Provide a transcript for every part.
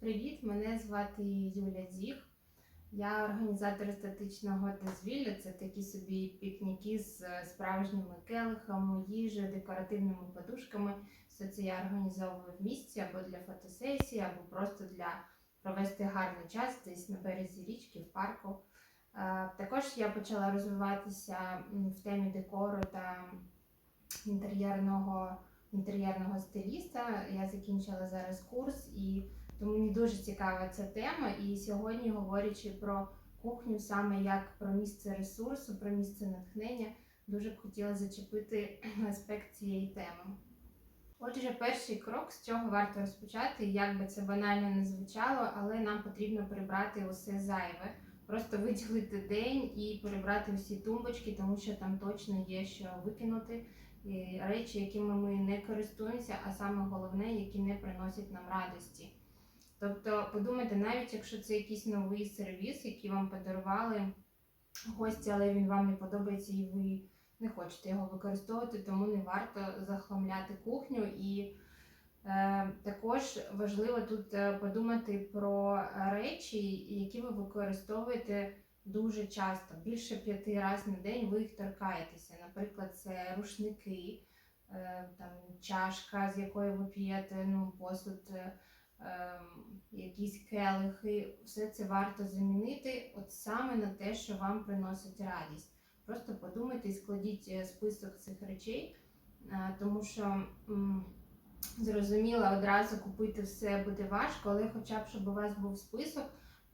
Привіт, мене звати Юля Дзіг. Я організатор естетичного дозвілля. Це такі собі пікніки з е, справжніми келихами, їжею, декоративними подушками. Все це я організовую в місті або для фотосесії, або просто для провести гарний час десь на березі річки, в парку. Е, Також я почала розвиватися в темі декору та інтер'єрного, інтер'єрного стиліста. Я закінчила зараз курс і тому мені дуже цікава ця тема. І сьогодні, говорячи про кухню, саме як про місце ресурсу, про місце натхнення, дуже б хотіла зачепити аспект цієї теми. Отже, перший крок, з чого варто розпочати, як би це банально не звучало, але нам потрібно прибрати усе зайве. Просто виділити день і прибрати всі тумбочки, тому що там точно є що викинути. І речі, якими ми не користуємося, а саме головне, які не приносять нам радості. Тобто, подумайте, навіть якщо це якийсь новий сервіс, який вам подарували гості, але він вам не подобається і ви не хочете його використовувати, тому не варто захламляти кухню. І е, також важливо тут е, подумати про речі, які ви використовуєте дуже часто. Більше п'яти разів на день ви їх торкаєтеся. Наприклад, це рушники, е, там чашка, з якої ви п'єте, ну, посуд. Ем, якісь келихи, все це варто замінити от саме на те, що вам приносить радість. Просто подумайте і складіть е, список цих речей, е, тому що зрозуміло, одразу купити все буде важко, але хоча б щоб у вас був список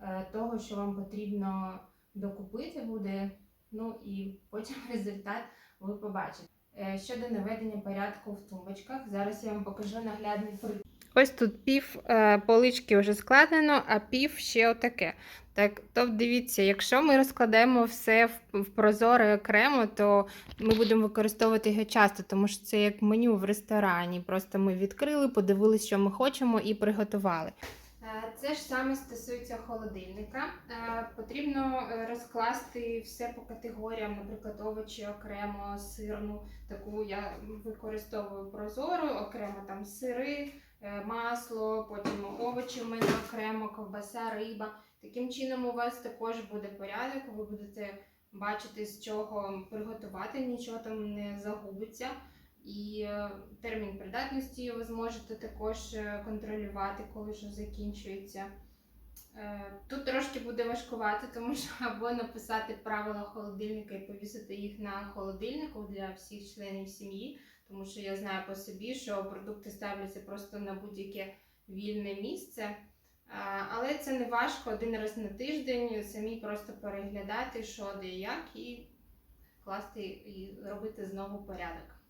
е, того, що вам потрібно докупити буде, ну і потім результат ви побачите. Щодо наведення порядку в тумбочках, зараз я вам покажу наглядний приклад. Ось тут пів е, полички вже складено, а пів ще отаке. Так, то дивіться, якщо ми розкладаємо все в, прозоре окремо, то ми будемо використовувати його часто, тому що це як меню в ресторані. Просто ми відкрили, подивилися, що ми хочемо, і приготували. Е, Це ж саме стосується холодильника. Е, Потрібно розкласти все по категоріям, наприклад, овочі окремо, сирну. Таку я використовую прозору, окремо там сири, масло, потім овочі в мене окремо, ковбаса, риба. Таким чином у вас також буде порядок, ви будете бачити, з чого приготувати, нічого там не загубиться. І е, термін придатності ви зможете також е, контролювати, коли що закінчується. Е, Тут трошки буде важкувати, тому що або написати правила холодильника і повісити їх на холодильнику для всіх членів сім'ї, тому що я знаю по собі, що продукти ставляться просто на будь-яке вільне місце. Але це не важко один раз на тиждень самі просто переглядати, що де як, і класти і робити знову порядок.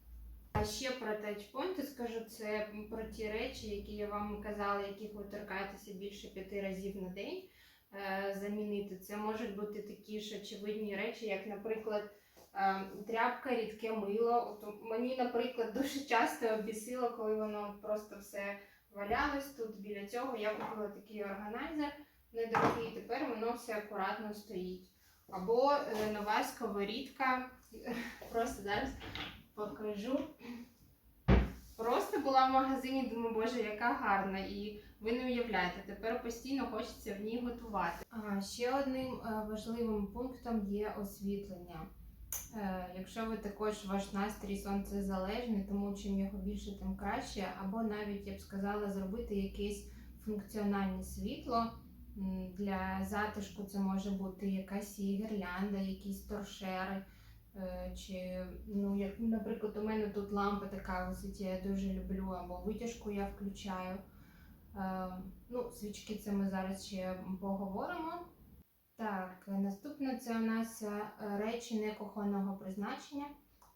А ще про тачпойнти скажу, це про ті речі, які я вам казала, яких ви торкаєтеся більше п'яти разів на день замінити. Це можуть бути такі ж очевидні речі, як, наприклад, е, тряпка, рідке мило. От мені, наприклад, дуже часто обісило, коли воно просто все валялось тут біля цього. Я купила такий органайзер недорогий, тепер воно все акуратно стоїть. Або е, нова сковорідка. Просто зараз покажу. Просто була в магазині, думаю, боже, яка гарна. І ви не уявляєте, тепер постійно хочеться в ній готувати. А, ще одним е, важливим пунктом є освітлення. Е, Якщо ви також ваш настрій сонцезалежний, тому чим його більше, тим краще, або навіть я б сказала, зробити якесь функціональне світло. Для затишку це може бути якась гірлянда, якісь торшери. Е, Чи, ну, як, наприклад, у мене тут лампа така висить, я дуже люблю, або витяжку я включаю. Е, ну, свічки це ми зараз ще поговоримо. Так, наступне це у нас е, речі некоханого призначення.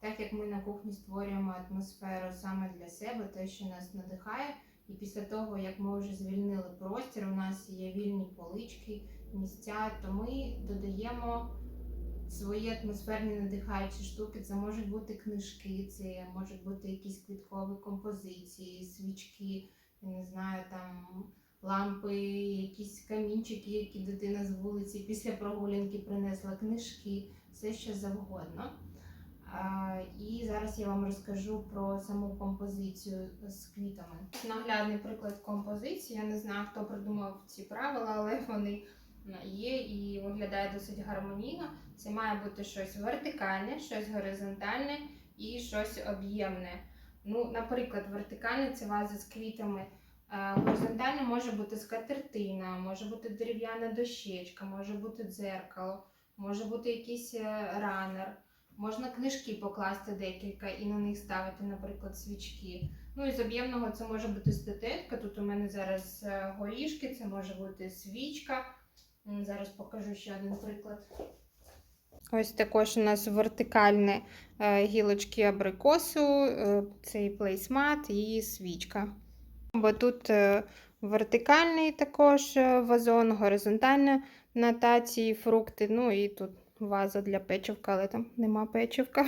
Так як ми на кухні створюємо атмосферу саме для себе, те, що нас надихає. І після того, як ми вже звільнили простір, у нас є вільні полички, місця, то ми додаємо свої атмосферні надихаючі штуки. Це можуть бути книжки, це можуть бути якісь квіткові композиції, свічки, я не знаю, там лампи, якісь камінчики, які дитина з вулиці після прогулянки принесла, книжки, все що завгодно. І зараз я вам розкажу про саму композицію з квітами. Наглядний приклад композиції. Я не знаю, хто придумав ці правила, але вони є і виглядає досить гармонійно. Це має бути щось вертикальне, щось горизонтальне і щось об'ємне. Ну, наприклад, вертикальне це ваза з квітами. Е, Горизонтально може бути скатертина, може бути дерев'яна дощечка, може бути дзеркало, може бути якийсь е, ранер. Можна книжки покласти декілька і на них ставити, наприклад, свічки. Ну і з об'ємного це може бути статуетка. Тут у мене зараз е, горішки, це може бути свічка. Зараз покажу ще один приклад. Ось також у нас вертикальне е, гілочки абрикосу, е, цей плейсмат і свічка. Бо тут е, вертикальний також вазон, горизонтальне на таці, фрукти, ну і тут ваза для печивка, але там нема печивка.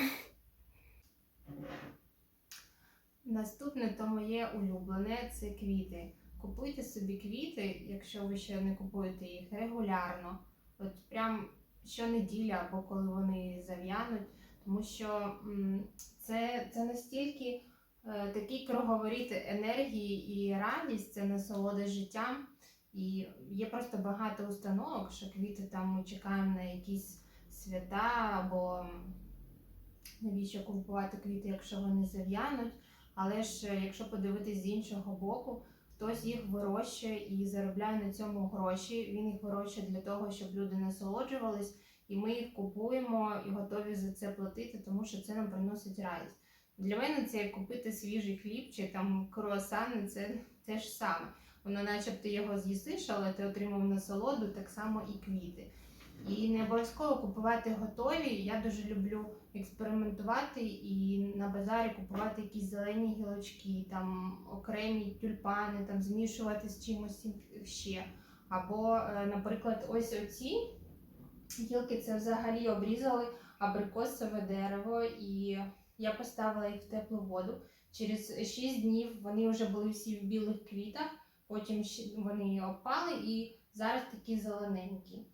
Наступне то моє улюблене це квіти. Купуйте собі квіти, якщо ви ще не купуєте їх регулярно. От прям щонеділя або коли вони зав'януть, тому що це, це настільки е, такий круговоріт енергії і радість, це насолода життям. І є просто багато установок, що квіти там ми чекаємо на якісь свята, або навіщо купувати квіти, якщо вони зав'януть. Але ж е, якщо подивитись з іншого боку, хтось їх вирощує і заробляє на цьому гроші. Він їх вирощує для того, щоб люди насолоджувались, і ми їх купуємо і готові за це платити, тому що це нам приносить радість. Для мене це як купити свіжий хліб чи там круасани, це те ж саме. Воно, начебто, його з'їсиш, але ти отримав насолоду, так само і квіти. І не обов'язково купувати готові. Я дуже люблю експериментувати і на базарі купувати якісь зелені гілочки, там окремі тюльпани, там змішувати з чимось ще. Або, е, наприклад, ось оці гілки це взагалі обрізали абрикосове дерево, і я поставила їх в теплу воду. Через 6 днів вони вже були всі в білих квітах, потім вони опали і зараз такі зелененькі.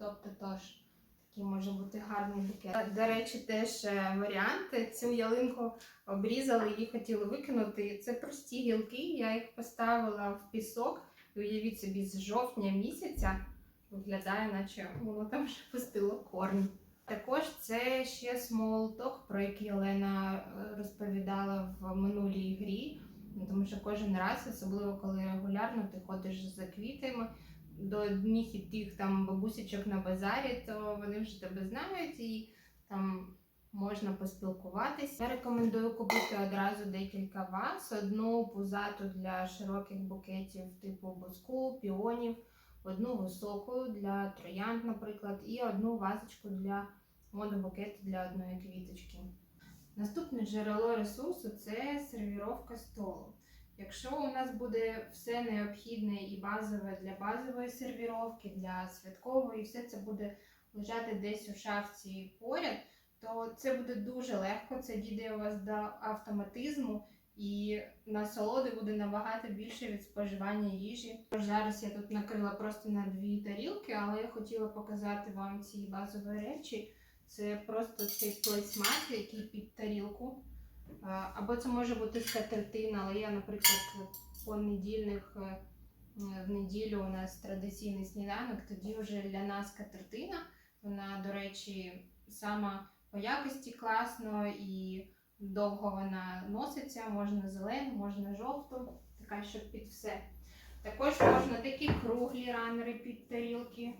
Тобто тож. Такий може бути гарний букет. До речі, теж е, варіанти. Цю ялинку обрізали, її хотіли викинути. Це прості гілки. Я їх поставила в пісок. Уявіть собі, з жовтня місяця виглядає, наче воно там вже пустило корні. Також це ще talk, про який Олена е, розповідала в минулій грі. Тому що кожен раз, особливо коли регулярно ти ходиш за квітами, до одних і тих там бабусечок на базарі, то вони вже тебе знають і там можна поспілкуватися. Я рекомендую купити одразу декілька ваз. Одну пузату для широких букетів типу боску, піонів, одну високу для троянд, наприклад, і одну вазочку для монобукету для одної квіточки. Наступне джерело ресурсу це сервіровка столу. Якщо у нас буде все необхідне і базове для базової сервіровки, для святкової, все це буде лежати десь у шафці поряд, то це буде дуже легко, це дійде у вас до автоматизму і насолоди буде набагато більше від споживання їжі. Тож Зараз я тут накрила просто на дві тарілки, але я хотіла показати вам ці базові речі. Це просто цей плейсмат, який під тарілку. А, Або це може бути скатертина, але я, наприклад, по недільних е, в неділю у нас традиційний сніданок, тоді вже для нас скатертина. Вона, до речі, сама по якості класно і довго вона носиться, можна зелену, можна жовту, така, щоб під все. Також можна такі круглі ранери під тарілки.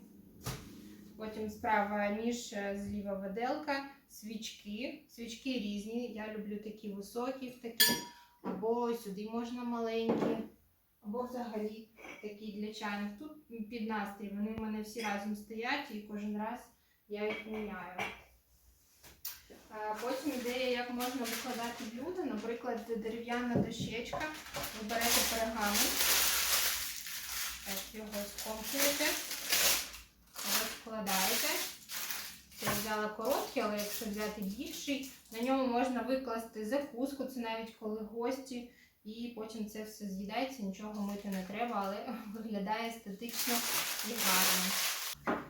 Потім справа ніж, е, зліва виделка, свічки. Свічки різні. Я люблю такі високі, такі, або сюди можна маленькі, або взагалі такі для чайних. Тут під настрій. Вони в мене всі разом стоять і кожен раз я їх міняю. Потім ідея, як можна викладати блюдо, наприклад, дерев'яна дощечка. Ви берете пергамент, так, його скомкуєте, розкладаєте. Взяла короткий, але якщо взяти більший, на ньому можна викласти закуску, це навіть коли гості, і потім це все з'їдається, нічого мити не треба, але виглядає естетично і гарно.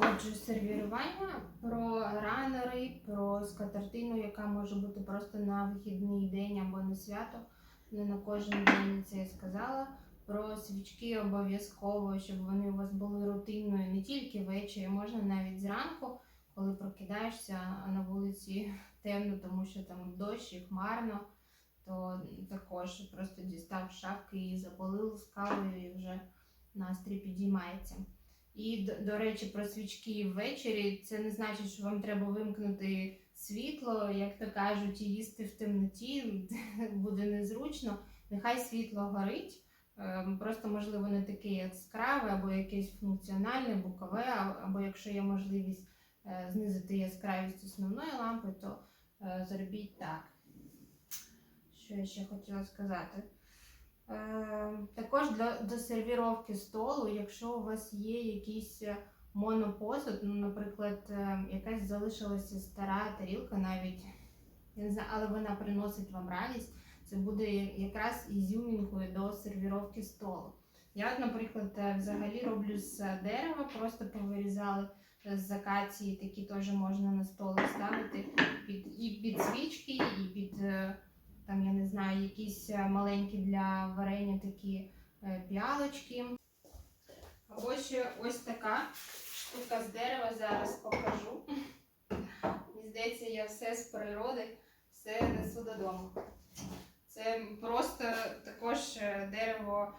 Отже, сервірування про ранери, про скатертину, яка може бути просто на вихідний день або на свято. Не на кожен день це я сказала. Про свічки обов'язково, щоб вони у вас були рутинною не тільки ввечері, можна навіть зранку, коли прокидаєшся, на вулиці темно, тому що там дощ і хмарно, то також просто дістав шапки і запалив з кавою, і вже настрій підіймається. І до, до речі, про свічки ввечері це не значить, що вам треба вимкнути світло, як то кажуть, і їсти в темноті буде незручно. Нехай світло горить. ем, Просто можливо не таке яскраве, або якесь функціональне, бокове, або якщо є можливість знизити яскравість основної лампи, то е, зробіть так. Що я ще хотіла сказати? Е, Також до сервіровки столу, якщо у вас є якийсь е, монопосуд, ну, наприклад, е, якась залишилася стара тарілка навіть, я не знаю, але вона приносить вам радість, це буде якраз ізюмінкою до сервіровки столу. Я, наприклад, е, взагалі роблю з дерева, просто повирізали е, з такі теж можна на стол ставити під, і під свічки, і під. е, там, я не знаю, якісь е, маленькі для варення такі е, піалочки. Або ще ось така штука з дерева, зараз покажу. Мені здається, я все з природи, все несу додому. Це просто також дерево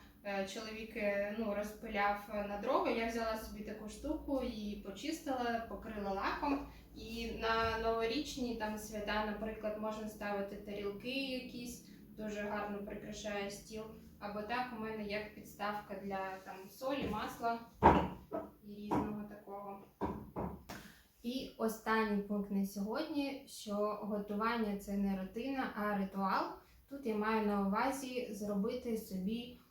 чоловік е, ну, розпиляв на дрова. Я взяла собі таку штуку і почистила, покрила лаком. І на новорічні там свята, наприклад, можна ставити тарілки якісь, дуже гарно прикрашає стіл. Або так у мене як підставка для там солі, масла і різного такого. І останній пункт на сьогодні, що готування це не рутина, а ритуал. Тут я маю на увазі зробити собі е,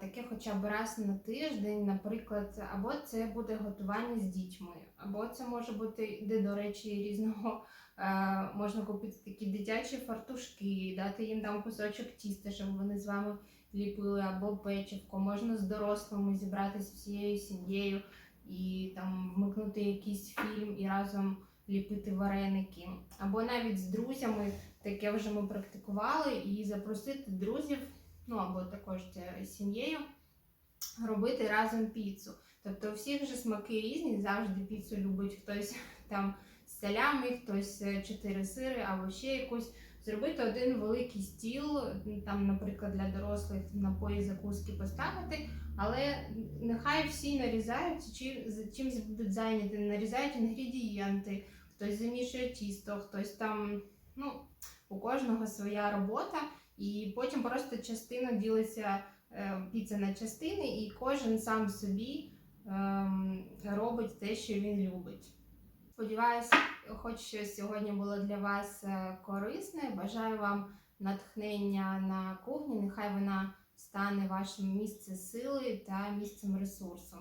таке хоча б раз на тиждень, наприклад, або це буде готування з дітьми, або це може бути, де, до речі, різного е, можна купити такі дитячі фартушки, дати їм там кусочок тіста, щоб вони з вами ліпили, або печивко. Можна з дорослими зібратися всією сім'єю і там вмикнути якийсь фільм і разом ліпити вареники. Або навіть з друзями таке вже ми практикували, і запросити друзів, ну або також з сім'єю, робити разом піцу. Тобто у всіх же смаки різні, завжди піцу любить хтось там з салями, хтось е, чотири сири або ще якусь. Зробити один великий стіл, там, наприклад, для дорослих напої закуски поставити, але нехай всі нарізають, чи за чим будуть зайняті, нарізають інгредієнти, хтось замішує тісто, хтось там, ну, у кожного своя робота, і потім просто частина ділиться е, піца на частини, і кожен сам собі ем, робить те, що він любить. Сподіваюся, хоч щось сьогодні було для вас е, корисне. Бажаю вам натхнення на кухні. Нехай вона стане вашим місцем сили та місцем ресурсу.